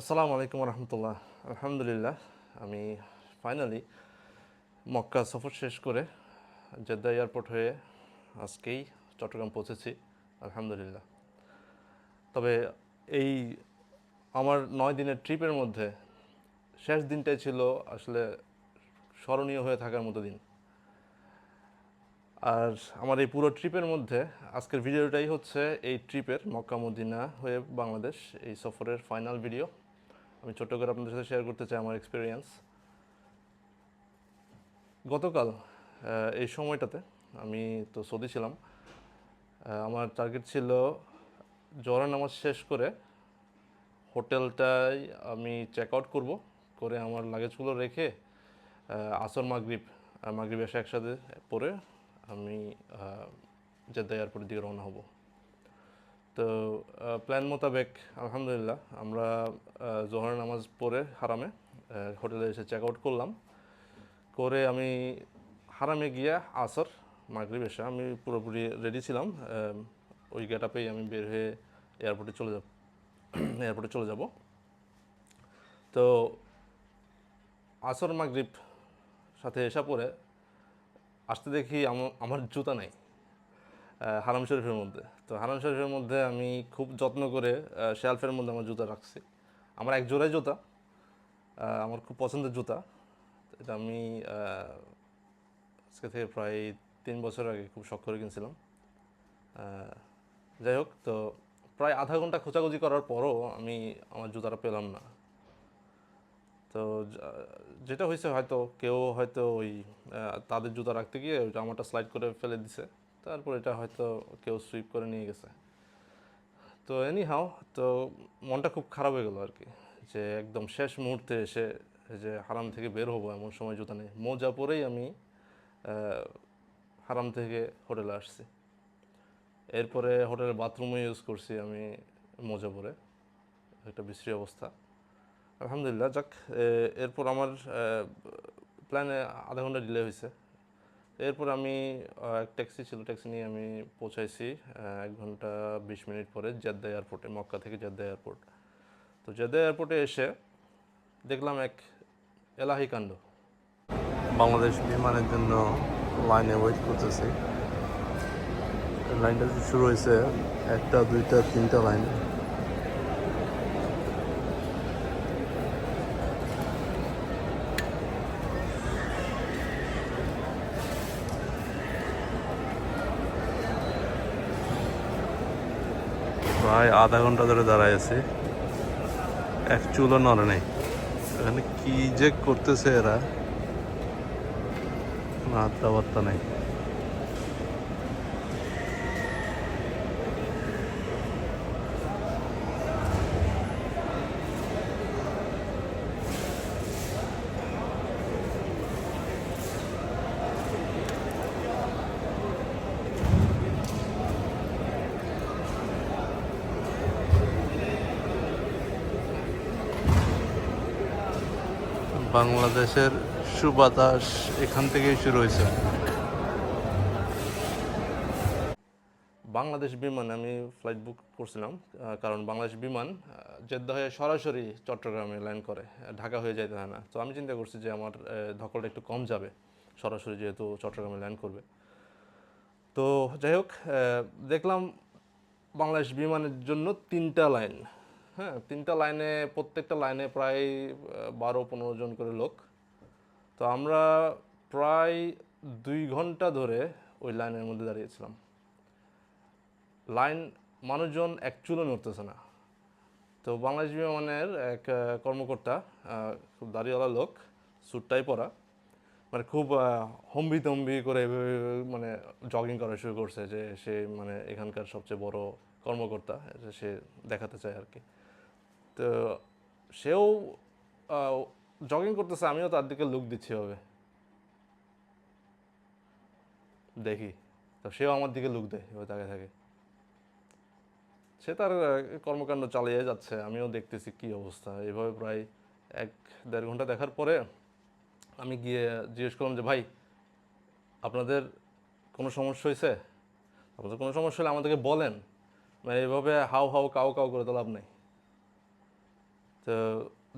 আসসালামু আলাইকুম রহমতুল্লাহ আলহামদুলিল্লাহ, আমি ফাইনালি মক্কা সফর শেষ করে জেদ্দা এয়ারপোর্ট হয়ে আজকেই চট্টগ্রাম পৌঁছেছি, আলহামদুলিল্লাহ। তবে এই আমার নয় দিনের ট্রিপের মধ্যে শেষ দিনটাই ছিল আসলে স্মরণীয় হয়ে থাকার মতো দিন। আর আমার এই পুরো ট্রিপের মধ্যে আজকের ভিডিওটাই হচ্ছে এই ট্রিপের মক্কা মদিনা হয়ে বাংলাদেশ এই সফরের ফাইনাল ভিডিও আমি ছোট্ট করে আপনাদের সাথে শেয়ার করতে চাই আমার এক্সপিরিয়েন্স গতকাল এই সময়টাতে আমি তো সৌদি ছিলাম আমার টার্গেট ছিল জোহরের নামাজ শেষ করে হোটেলটায় আমি চেক আউট করব, করে আমার লাগেজগুলো রেখে আসর মাগরিব মাগরিব এসে একসাথে পরে আমি জেদ্দা এয়ারপোর্টের দিকে রওনা হব। তো প্ল্যান মোতাবেক আলহামদুলিল্লাহ আমরা আহ, জোহরের নামাজ পড়ে হারামে হোটেলে এসে চেক আউট করলাম। করে আমি হারামে গিয়ে আসর মাগরিব এসে আমি পুরোপুরি রেডি ছিলাম ওই গেট আপেই আমি বের হয়ে এয়ারপোর্টে চলে যাব এয়ারপোর্টে চলে যাব। তো আসর মাগরিব সাথে এসা পরে আসতে দেখি আমার জুতা নাই হারাম শরীফের মধ্যে। তো হারাম শরীফের মধ্যে আমি খুব যত্ন করে শেলফের মধ্যে আমার জুতা রাখছি। আমার এক জোড়াই জুতা আমার খুব পছন্দের জুতা। এটা আমি আজকে থেকে প্রায় তিন বছর আগে খুব শখ করে কিনছিলাম। যাই হোক, তো প্রায় আধা ঘণ্টা খোঁজাখুঁজি করার পরও আমি আমার জুতাটা পেলাম না। তো যেটা হয়েছে হয়তো কেউ হয়তো ওই তাদের জুতা রাখতে গিয়ে ওই জামাটা স্লাইড করে ফেলে দিছে। তারপর এটা হয়তো কেউ সুইপ করে নিয়ে গেছে। তো এনি হাও তো মনটা খুব খারাপ হয়ে গেল আর কি যে একদম শেষ মুহূর্তে এসে যে হারাম থেকে বের হব এমন সময় জুতা নেই। মোজা পরেই আমি হারাম থেকে হোটেলে আসছি। এরপরে হোটেলের বাথরুমে ইউজ করছি আমি মোজা পরে। একটা বিশ্রী অবস্থা। আলহামদুলিল্লাহ, যাক এরপর আমার প্ল্যানে আধা ঘণ্টা ডিলে হয়েছে এরপর আমি এক ট্যাক্সি ছিল, ট্যাক্সি নিয়ে আমি পৌঁছাইছি এক ঘণ্টা বিশ মিনিট পরে জেদ্দা এয়ারপোর্টে মক্কা থেকে জেদ্দা এয়ারপোর্ট। তো জেদ্দা এয়ারপোর্টে এসে দেখলাম এক এলাহি কাণ্ড। বাংলাদেশ বিমানের জন্য লাইনে ওয়েট করতেছি। লাইনটা শুরু হয়েছে, একটা, দুইটা, তিনটা লাইন। প্রায় আধা ঘণ্টা ধরে দাঁড়ায় আছে। এক চুলও নড়ে নেই। এখানে কী যে করতেছে এরা, কোনো বার্তা নেই। বাংলাদেশের সুবাতাস এখান থেকেই শুরু হয়েছে। বাংলাদেশ বিমান, আমি ফ্লাইট বুক করছিলাম কারণ বাংলাদেশ বিমান জেদ্দা হয়ে সরাসরি চট্টগ্রামে ল্যান্ড করে ঢাকা হয়ে যাইতে হয় না। তো আমি চিন্তা করছি যে আমার ধকলটা একটু কম যাবে, সরাসরি যেহেতু চট্টগ্রামে ল্যান্ড করবে। তো যাই হোক দেখলাম বাংলাদেশ বিমানের জন্য তিনটা লাইন হ্যাঁ তিনটা লাইনে প্রত্যেকটা লাইনে প্রায় বারো পনেরো জন করে লোক। তো আমরা প্রায় দুই ঘণ্টা ধরে ওই লাইনের মধ্যে দাঁড়িয়েছিলাম লাইন মানুষজন চুলো নড়তেছে না। তো বাংলাদেশ বিমানের এক কর্মকর্তা খুব দাড়িওয়ালা লোক, স্যুটটাই পরা মানে খুব হম্বি তম্বি করে এভাবে মানে জগিং করা শুরু করছে যে সে মানে এখানকার সবচেয়ে বড় কর্মকর্তা সে দেখাতে চায় আর কি। তো সেও জগিং করতেছে, আমিও তার দিকে লুক দিচ্ছি হবে দেখি। তো সেও আমার দিকে লুক দেয় এবার তাকে থাকে। সে তার কর্মকাণ্ড চালিয়ে যাচ্ছে, আমিও দেখতেছি কি অবস্থা। এভাবে প্রায় এক, দেড় ঘণ্টা দেখার পরে আমি গিয়ে জিজ্ঞেস করলাম যে, ভাই, আপনাদের কোনো সমস্যা হয়েছে আপনাদের কোনো সমস্যা হলে আমাদেরকে বলেন। মানে এভাবে হাউ হাউ, কাউ কাউ করে তো লাভ নেই। তো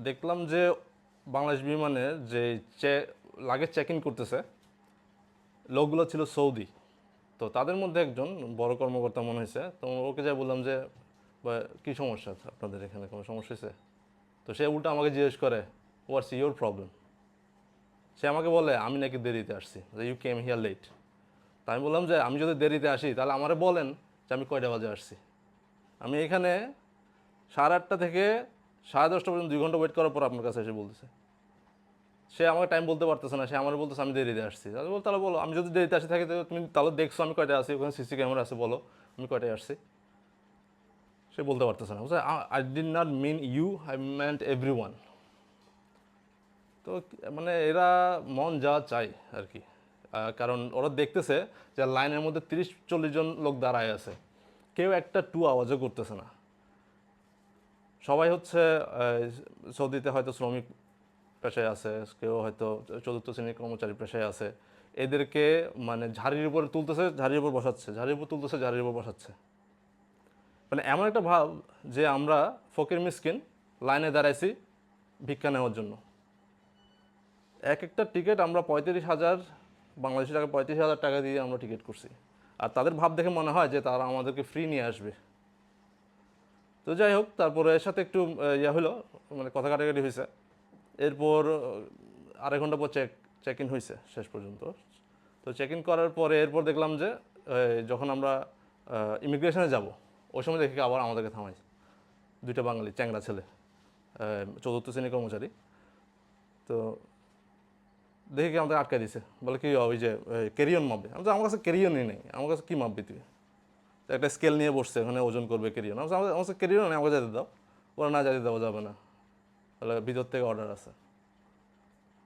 দেখলাম যে বাংলাদেশ বিমানের যে চে লাগেজ চেক ইন করতেছে, লোকগুলো ছিল সৌদি। তো তাদের মধ্যে একজন বড় কর্মকর্তা মনে হয়েছে, তো ওকে যাই বললাম যে কী সমস্যা আছে? আপনাদের এখানে কোনো সমস্যা হয়েছে? তো সে উল্টা আমাকে জিজ্ঞেস করে হোয়াটস ইউর প্রবলেম সে আমাকে বলে, আমি নাকি দেরিতে আসছি, যে ইউ কেম হিয়ার লেট তা আমি বললাম যে, আমি যদি দেরিতে আসি, তাহলে আমারে বলেন যে আমি কয়টা বাজে আসছি? আমি এখানে সাড়ে আটটা থেকে সাড়ে দশটা পর্যন্ত দুই ঘণ্টা ওয়েট করার পর আপনার কাছে এসে বলতেছে। সে আমাকে টাইম বলতে পারতেছে না, সে আমার বলতেছে, আমি দেরিতে আসছি। তাহলে বল, তাহলে বলো, আমি যদি দেরিতে আসি থাকি তুমি তাহলে দেখছ, আমি কয়টায় আসি ওখানে সিসি ক্যামেরা আছে, বলো, আমি কয়টায় আসছি? সে বলতে পারতেছে না। বুঝলে I did not mean you I meant everyone তো মানে এরা মন যা চায় আর কি। কারণ ওরা দেখতেছে যে লাইনের মধ্যে তিরিশ, চল্লিশ জন লোক দাঁড়ায় আছে। কেউ একটা টু আওয়াজও করতেছে না। সবাই হচ্ছে সৌদিতে হয়তো শ্রমিক পেশায় আছে, কেউ হয়তো চতুর্থ শ্রেণির কর্মচারী পেশায় আছে। এদেরকে মানে ঝাড়ির উপর তুলতেছে, ঝাড়ির উপর বসাচ্ছে, ঝাড়ির উপর তুলতেছে, ঝাড়ির উপর বসাচ্ছে। মানে এমন একটা ভাব যে আমরা ফকির মিসকিন, লাইনে দাঁড়াইছি ভিক্ষা নেওয়ার জন্য। এক একটা টিকিট আমরা পঁয়ত্রিশ হাজার, বাংলাদেশি টাকা পঁয়ত্রিশ হাজার টাকা দিয়ে আমরা টিকিট করছি। আর তাদের ভাব দেখে মনে হয় যে তারা আমাদেরকে ফ্রি নিয়ে আসবে। তো যাই হোক, তারপরে এর সাথে একটু ইয়ে হলো মানে কথা কাটাকাটি হয়েছে এরপর আড়াই ঘণ্টা পর চেক চেক ইন হয়েছে শেষ পর্যন্ত। তো চেক ইন করার পরে এরপর দেখলাম যে যখন আমরা ইমিগ্রেশনে যাব, ওই সময় দেখি আবার আমাদেরকে থামাই। দুইটা বাঙালি চ্যাংরা ছেলে চতুর্থ শ্রেণির কর্মচারী। তো দেখি কি আমাদের আটকে দিছে। বলে কি, ওই যে কেরিয়ন মাপবে আমি আমার কাছে কেরিয়নই নেই। আমার কাছে কী মাপবি তুই? একটা স্কেল নিয়ে বসছে ওখানে ওজন করবে কেরিয়ন আমি বলছি, আমার কেরিয়ন নেই আমাকে যেতে দাও। ওরা না যেতে দেওয়া যাবে না। তাহলে ভিতর থেকে অর্ডার আছে।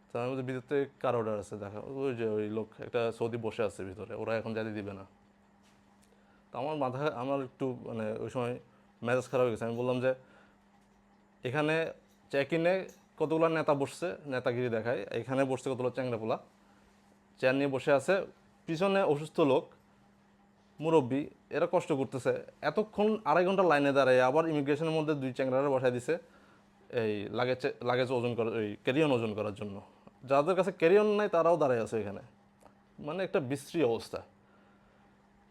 তো আমি বলছি ভিতর থেকে কার অর্ডার আছে? দেখা। ওই যে ওই লোক একটা সৌদি বসে আছে ভিতরে ওরা এখন যেতে দিবে না। তো আমার মাথা আমার একটু মানে ওই সময় মেজাজ খারাপ হয়ে গেছে। আমি বললাম যে এখানে চেক ইনে কতগুলো নেতা বসছে? নেতাগিরি দেখায় এখানে বসছে কতগুলো চ্যাংরাপোলা চেয়ার নিয়ে বসে আছে পিছনে অসুস্থ লোক মুরব্বী, এরা কষ্ট করতেছে। এতক্ষণ আড়াই ঘণ্টা লাইনে দাঁড়ায়, আবার ইমিগ্রেশনের মধ্যে দুই চ্যাংরারে বসায় দিছে এই লাগেজ লাগেজ ওজন করার এই ক্যারিয়ন ওজন করার জন্য। যাদের কাছে ক্যারিয়ন নাই, তারাও দাঁড়ায় আছে এখানে। মানে একটা বিশ্রী অবস্থা।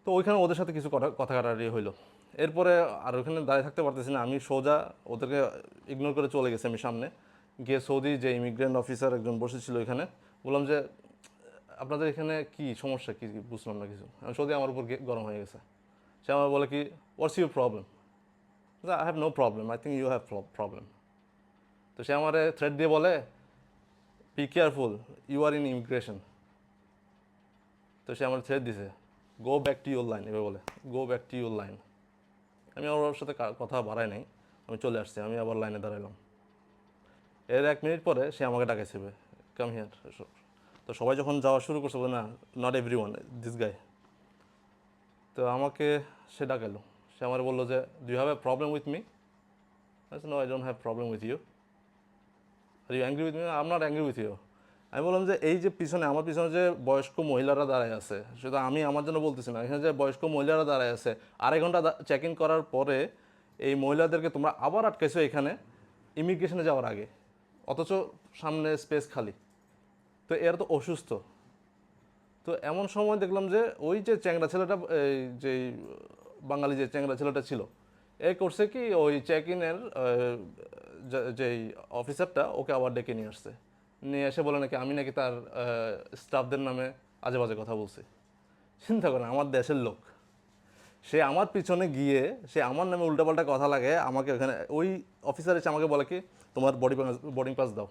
তো ওইখানে ওদের সাথে কিছু কথা কথা কাটাকাটি হইল। এরপরে আর ওখানে দাঁড়িয়ে থাকতে পারতেছি না। আমি সোজা ওদেরকে ইগনোর করে চলে গেছি আমি সামনে। গিয়ে সৌদি যে ইমিগ্রেন্ট অফিসার একজন বসেছিল এখানে বললাম যে আপনাদের এখানে কি সমস্যা? কি বুঝলাম না কিছু। আমি সৌদি আমার উপর গরম হয়ে গেছে। সে আমার বলে কি what's your problem I have no problem I think you have problem তো সে আমার থ্রেড দিয়ে বলে be careful you are in immigration তো সে আমার থ্রেড দিছে go back to your line এবার বলে go back to your line আমি ওর সাথে কথা বাড়াই নাই। আমি চলে আসছি, আমি আবার লাইনে দাঁড়ালাম এর এক মিনিট পরে সে আমাকে ডাকেছিবে কাম হিয়ার তো সবাই যখন যাওয়া শুরু করছে না not everyone this guy তো আমাকে সে ডাকালো। সে আমার বলল যে do have a problem with me no I don't have problem with you are you angry with me am not angry with you আমি বললাম যে, এই যে পিছনে, আমার পিছনে যে বয়স্ক মহিলারা দাঁড়ায় আছে, সেটা আমি আমার জন্য বলতেছি না। এখানে যে বয়স্ক মহিলারা দাঁড়ায় আছে, আড়াই ঘণ্টা চেক ইন করার পরে এই মহিলাদেরকে তোমরা আবার আটকাইছো এখানে ইমিগ্রেশনে যাওয়ার আগে। অথচ সামনে স্পেস খালি। তো এরা তো অসুস্থ। তো এমন সময় দেখলাম যে ওই যে চ্যাংরা ছেলেটা, এই যে বাঙালি যে চ্যাংরা ছেলেটা ছিল, এ করছে কি ওই চেক ইনের যেই অফিসারটা ওকে আবার ডেকে নিয়ে আসছে। নিয়ে এসে বলে নাকি আমি নাকি তার স্টাফদের নামে আজে বাজে কথা বলছি। চিন্তা করেন, আমার দেশের লোক। সে আমার পিছনে গিয়ে, সে আমার নামে উল্টাপাল্টা কথা লাগে, আমাকে ওখানে, ওই অফিসার এসে আমাকে বলে কি, তোমার বডি বোর্ডিং পাস দাও,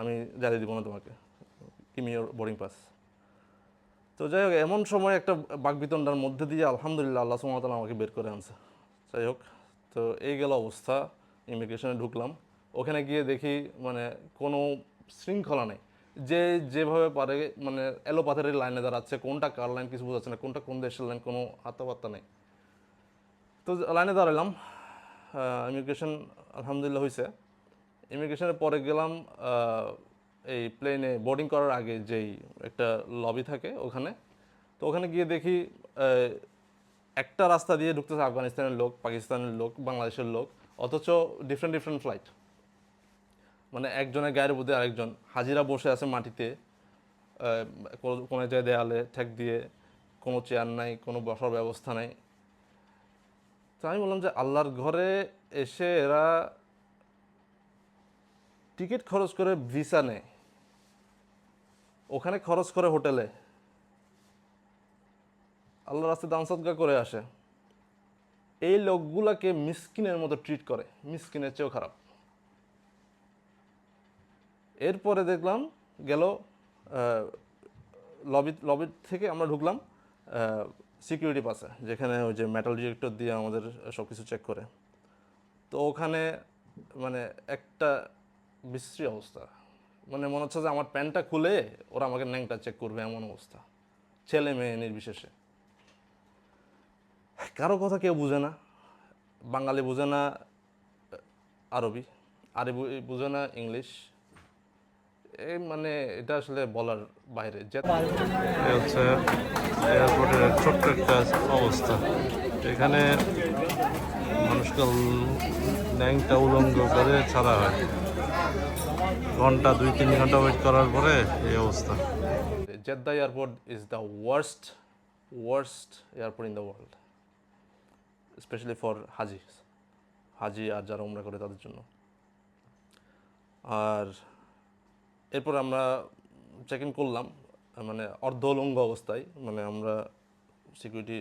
আমি জানিয়ে দিব না তোমাকে। কিমি বোর্ডিং পাস তো যাই হোক, এমন সময় একটা বাকবিতণ্ডার মধ্যে দিয়ে আলহামদুলিল্লাহ আল্লাহ সুমতাল আমাকে বের করে আনছে। যাই হোক, তো এই গেল অবস্থা ইমিগ্রেশনে ঢুকলাম। ওখানে গিয়ে দেখি মানে কোনো শৃঙ্খলা নেই। যে যেভাবে পারে মানে এলোপাথারের লাইনে দাঁড়াচ্ছে, কোনটা কার লাইন কিছু বোঝাচ্ছে না, কোনটা কোন দেশের লাইন, কোনো হাতাবার্তা নেই। তো লাইনে দাঁড়ালাম ইমিগ্রেশন আলহামদুলিল্লাহ হয়েছে ইমিগ্রেশনের পরে গেলাম এই প্লেনে বোর্ডিং করার আগে যেই একটা লবি থাকে ওখানে, তো ওখানে গিয়ে দেখি একটা রাস্তা দিয়ে ঢুকতেছে আফগানিস্তানের লোক, পাকিস্তানের লোক, বাংলাদেশের লোক, অথচ ডিফারেন্ট ডিফারেন্ট ফ্লাইট মানে একজনের গায়ের মধ্যে আরেকজন। হাজিরা বসে আছে মাটিতে কোনো জায়গায় দেয়ালে ঠেক দিয়ে, কোনো চেয়ার নাই, কোনো বসার ব্যবস্থা নাই। তো আমি বললাম যে আল্লাহর ঘরে এসে এরা টিকিট খরচ করে ভিসা নেয়। ওখানে খরচ করে হোটেলে। আল্লাহ রাস্তায় দান সদকা করে আসে। এই লোকগুলাকে মিসকিনের মতো ট্রিট করে। মিসকিনের চেয়েও খারাপ। এরপরে দেখলাম, গেল লবি লবি থেকে আমরা ঢুকলাম সিকিউরিটি পাসে যেখানে ওই যে মেটাল ডিটেক্টর দিয়ে আমাদের সব কিছু চেক করে। তো ওখানে মানে একটা বিশ্রী অবস্থা। মানে মনে হচ্ছে যে আমার প্যান্টটা খুলে ওরা আমাকে ন্যাংটা চেক করবে এমন অবস্থা। ছেলে মেয়ে নির্বিশেষে। কারও কথা কেউ বুঝে না। বাঙালি বুঝে না, আরবি। আরবি বুঝে না, ইংলিশ। এই মানে এটা আসলে বলার বাইরে। হচ্ছে এয়ারপোর্টের ছোট্ট একটা অবস্থা। এখানে মানুষকে ন্যাংটা উলঙ্গ করে ছাড়া হয়। ঘণ্টা দুই তিন ঘণ্টা ওয়েট করার পরে এই অবস্থা Jeddah airport is the worst, worst airport in the world, especially for Hajis. হাজি আর যারা উমরা করে তাদের জন্য আর এরপর আমরা চেক ইন করলাম মানে অর্ধলঙ্গ অবস্থায় মানে আমরা সিকিউরিটি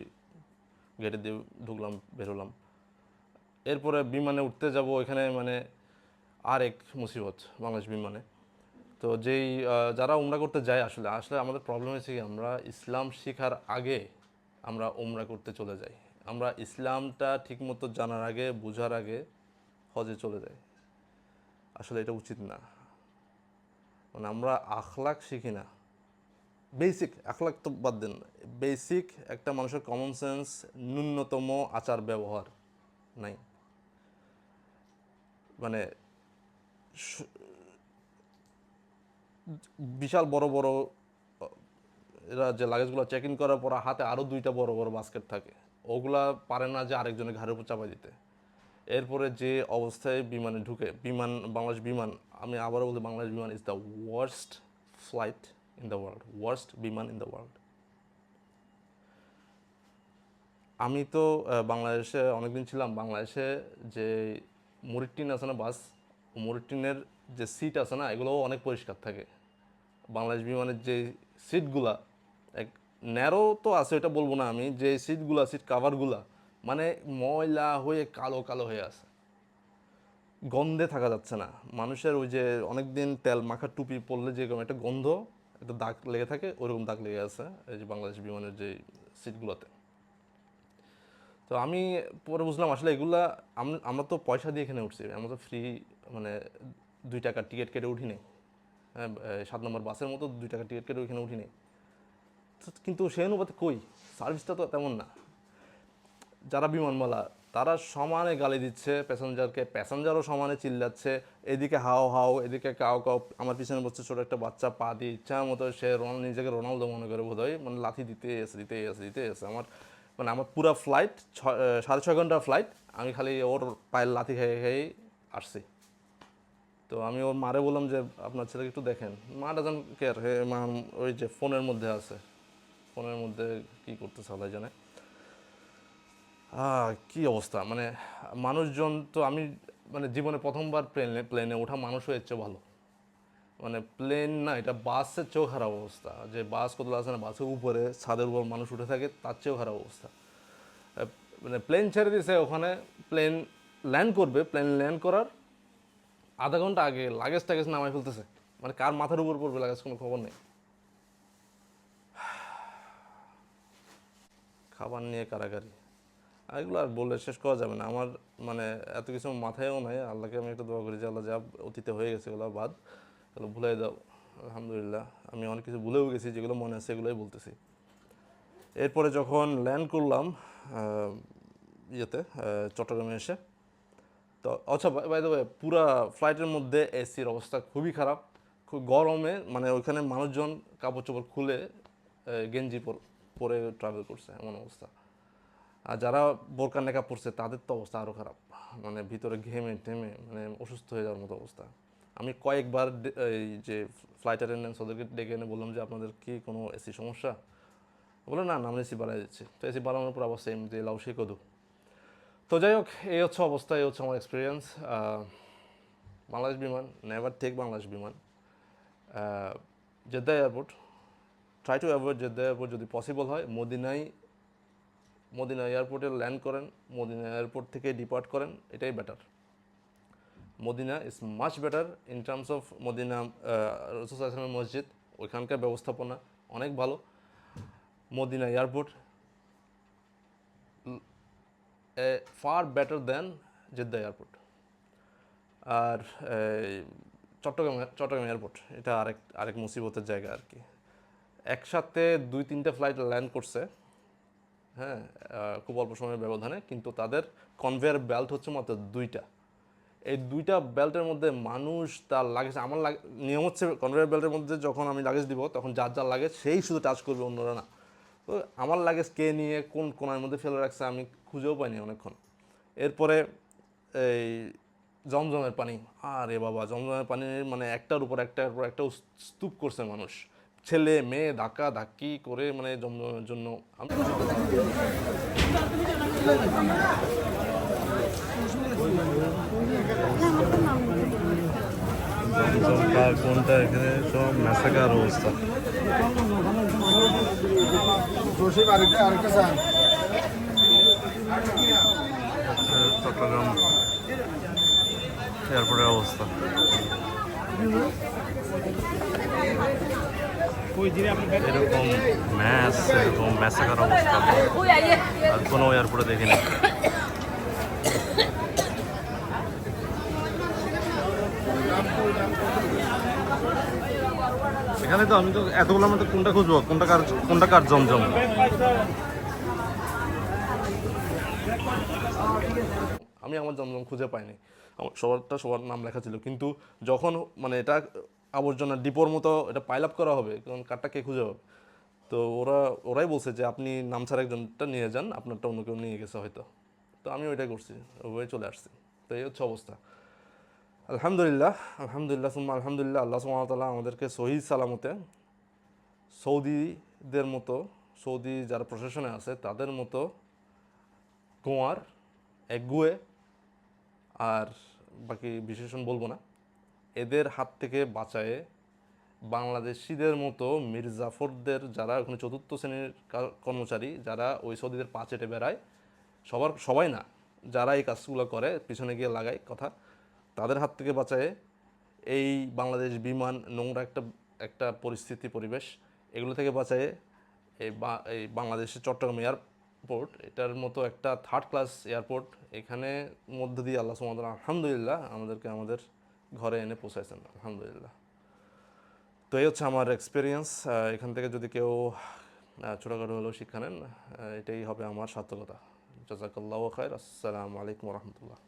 গেটে দিয়ে ঢুকলাম বেরোলাম এরপরে বিমানে উঠতে যাব এখানে মানে আরেক মুসিবত বাংলাদেশ বিমানে। তো যেই যারা উমরা করতে যায় আসলে আসলে আমাদের প্রবলেম হয়েছে কি, আমরা ইসলাম শেখার আগে আমরা উমরা করতে চলে যাই। আমরা ইসলামটা ঠিকমতো জানার আগে, বোঝার আগে হজে চলে যাই। আসলে এটা উচিত না। মানে আমরা আখলাক শিখি না। বেসিক আখলাক তো বাদ দেন। বেসিক একটা মানুষের কমন সেন্স ন্যূনতম আচার ব্যবহার নাই। মানে বিশাল বড় বড়, এরা যে লাগেজগুলো চেক ইন করার পর হাতে আরও দুইটা বড় বড় বাস্কেট থাকে। ওগুলা পারে না যে আরেকজনের ঘাড়ের উপর চাপা দিতে। এরপরে যে অবস্থায় বিমানে ঢুকে, বিমান, বাংলাদেশ বিমান, আমি আবারও বলি Bangladesh Biman is the worst flight in the world worst Biman in the world আমি তো বাংলাদেশে অনেকদিন ছিলাম, বাংলাদেশে যে মুরিটিন আছে না বাস মুরিটিনের যে সিট আছে না, এগুলোও অনেক পরিষ্কার থাকে। বাংলাদেশ বিমানের যে সিটগুলা এক ন্যারো তো আছে এটা বলব না আমি, যে সিটগুলা সিট কাভারগুলা মানে ময়লা হয়ে কালো কালো হয়ে আছে। গন্ধে থাকা যাচ্ছে না। মানুষের ওই যে অনেকদিন তেল মাখা টুপি পরলে যেরকম একটা গন্ধ, একটা দাগ লেগে থাকে ওরকম দাগ লেগে আছে এই যে বাংলাদেশ বিমানের যে সিটগুলোতে তো আমি পরে বুঝলাম আসলে এগুলা আমরা তো পয়সা দিয়ে এখানে উঠছি, আমরা তো ফ্রি মানে দুই টাকার টিকিট কেটে উঠি নেই হ্যাঁ সাত নম্বর বাসের মতো দুই টাকার টিকিট কেটে ওইখানে উঠি নেই কিন্তু সেই অনুপাতে কই? সার্ভিসটা তো তেমন না। যারা বিমানবালা তারা সমানে গালি দিচ্ছে, প্যাসেঞ্জারকে, প্যাসেঞ্জারও সমানে চিল্লাচ্ছে, এদিকে হাও হাও, এদিকে কাও কাও, আমার পিছনে বসছে ছোটো একটা বাচ্চা, পা দিয়ে ইচ্ছা মতো সে রোনাল, নিজেকে রোনালদো মনে করে বোধ হয় মানে লাথি দিতে এসে দিতে এসে দিতে এসে। আমার মানে আমার পুরা ফ্লাইট ছ সাড়ে ছয় ঘণ্টার ফ্লাইট আমি খালি ওর পায়ের লাথি খেয়ে খেয়েই আসছি। তো আমি ওর মারে বললাম যে, আপনার ছেলেকে একটু দেখেন। মা ডাজন কেয়ার হে মা, ওই যে ফোনের মধ্যে আছে। ফোনের মধ্যে কি করতেছে আল্লাহ জানে। কি অবস্থা? মানে মানুষজন তো আমি মানে জীবনে প্রথমবার প্লেনে প্লেনে ওঠা মানুষ হয়েছে ভালো। মানে প্লেন না, এটা বাসের চেয়েও খারাপ অবস্থা। যে বাস কতগুলো আছে না, বাসের উপরে, ছাদের উপর মানুষ উঠে থাকে, তার চেয়েও খারাপ অবস্থা। মানে প্লেন ছেড়ে দিয়েছে ওখানে প্লেন ল্যান্ড করবে। প্লেন ল্যান্ড করার আধা ঘণ্টা আগে লাগেজ টাগেজ নামাই ফেলতেছে। মানে কার মাথার উপর পড়বে লাগেজ কোনো খবর নেই। খাবার নিয়ে কারাগারি। আর এগুলো আর বলে শেষ করা যাবে না। আমার মানে এত কিছু মাথায়ও নাই। আল্লাহকে আমি একটা দোয়া করি যে, আল্লাহ যা অতীতে হয়ে গেছে এগুলো বাদ, এগুলো ভুলে দাও। আলহামদুলিল্লাহ, আমি অনেক কিছু ভুলেও গেছি, যেগুলো মনে আছে এগুলোই বলতেছি। এরপরে যখন ল্যান্ড করলাম ইয়েতে চট্টগ্রামে এসে তো আচ্ছা বাই দ্য পুরা ফ্লাইটের মধ্যে এসির অবস্থা খুবই খারাপ। খুব গরমে মানে ওইখানে মানুষজন কাপড় চোপড় খুলে গেঞ্জি পর- ট্রাভেল করছে, এমন অবস্থা। আর যারা বোরকা নেকা পড়ছে তাদের তো অবস্থা আরও খারাপ। মানে ভিতরে ঘেমে টেমে মানে অসুস্থ হয়ে যাওয়ার মতো অবস্থা। আমি কয়েকবার এই যে ফ্লাইট অ্যাটেন্ডেন্স ওদেরকে ডেকে এনে বললাম যে, আপনাদের কি কোনো এসি সমস্যা? বলে, না না, আমরা এসি বাড়াই যাচ্ছে তো এসি বাড়ানোর পর আবার সেম যে লাউ, সে কদু। তো যাই হোক, এই হচ্ছে অবস্থা, এই হচ্ছে আমার এক্সপিরিয়েন্স বাংলাদেশ বিমান never take Bangladesh Biman. Jeddah airport try to avoid Jeddah airport যদি পসিবল হয় মদিনায় মদিনা এয়ারপোর্টে ল্যান্ড করেন মদিনা এয়ারপোর্ট থেকে ডিপার্ট করেন, এটাই better Medina is much better in terms of Medina রসুল মসজিদ, ওইখানকার ব্যবস্থাপনা অনেক ভালো। Medina airport far better then Jeddah airport আর চট্টগ্রাম চট্টগ্রাম এয়ারপোর্ট এটা আরেক আরেক মুসিবতের জায়গা আর কি। একসাথে দুই, তিনটে ফ্লাইট ল্যান্ড করছে হ্যাঁ খুব অল্প সময়ের ব্যবধানে, কিন্তু তাদের কনভেয়ার বেল্ট হচ্ছে মাত্র দুইটা। এই দুইটা বেল্টের মধ্যে মানুষ তার লাগেজ আমার লাগ নিয়ম হচ্ছে কনভেয়ার বেল্টের মধ্যে যখন আমি লাগেজ দিব, তখন যার যার লাগেজ সেই শুধু টাচ করবে অন্যরা না। তো আমার লাগেজ কে নিয়ে কোন কোনার মধ্যে ফেলে রাখছে আমি খুঁজেও পাইনি অনেকক্ষণ। এরপরে এই জমজমের পানি, আরে বাবা, জমজমের পানি মানে একটার উপর একটার উপর একটা স্তূপ করছে মানুষ। ছেলে, মেয়ে, ধাক্কা ধাক্কি করে মানে জমজমের জন্য কোনটা এখানে সব মেসাকার অবস্থা? জোশী বাড়িতে আরেকটা চান চট্টগ্রাম। এয়ারপোর্টের অবস্থা। এরকম ম্যাচ, এরকম ম্যাচাকার অবস্থা? আর কোনো এয়ারপোর্টে দেখিনি এখানে তো আমি তো এতগুলো মধ্যে কোনটা খুঁজবো? কোনটা কার কোনটা কার জমজম? আমি আমার জমজম খুঁজে পাইনি। সবারটা সবার নাম লেখা ছিল। কিন্তু যখন মানে এটা আবর্জনা ডিপোর মতো এটা পাইল আপ করা হবে কারণ কারটা কে খুঁজে পাবে? তো ওরা, ওরাই বলছে যে আপনি নাম ছাড়া একজনটা নিয়ে যান, আপনারটা অন্য কেউ নিয়ে গেছে হয়তো। তো আমি ওইটাই করছি, ওই চলে আসছি। তো এই হচ্ছে অবস্থা। আলহামদুলিল্লাহ আলহামদুলিল্লাহ, সুম্মা আলহামদুলিল্লাহ, আল্লাহ সুমতাল্লাহ আমাদেরকে সহি সালামতে সৌদিদের মতো, সৌদি যারা প্রশাসনে আছে, তাদের মতো গোয়ার একগুয়ে আর বাকি বিশেষণ বলব না, এদের হাত থেকে বাঁচায়ে বাংলাদেশিদের মতো মির্জাফরদের যারা ওখানে চতুর্থ শ্রেণির কর্মচারী, যারা ওই সৌদিদের পা চেটে বেড়ায়, সবার, সবাই না, যারা এই কাজগুলো করে, পিছনে গিয়ে লাগায় কথা তাদের হাত থেকে বাঁচায় এই বাংলাদেশ বিমান নোংরা একটা একটা পরিস্থিতি, পরিবেশ এগুলো থেকে বাঁচায় এই বা, এই বাংলাদেশের চট্টগ্রাম এয়ারপোর্ট, এটার মতো একটা থার্ড ক্লাস এয়ারপোর্ট এখানে মধ্য দিয়ে আল্লাহ সুমদ আলহামদুলিল্লাহ আমাদেরকে আমাদের ঘরে এনে পৌঁছাইছেন, আলহামদুলিল্লাহ। তো এই হচ্ছে আমার এক্সপিরিয়েন্স এখান থেকে যদি কেউ ছোটোখাটো হলেও শিক্ষা নেন এটাই হবে আমার সার্থকতা। জাজাকাল্লাহ খায়ের আসসালামু আলাইকুম রহমতুল্লাহ।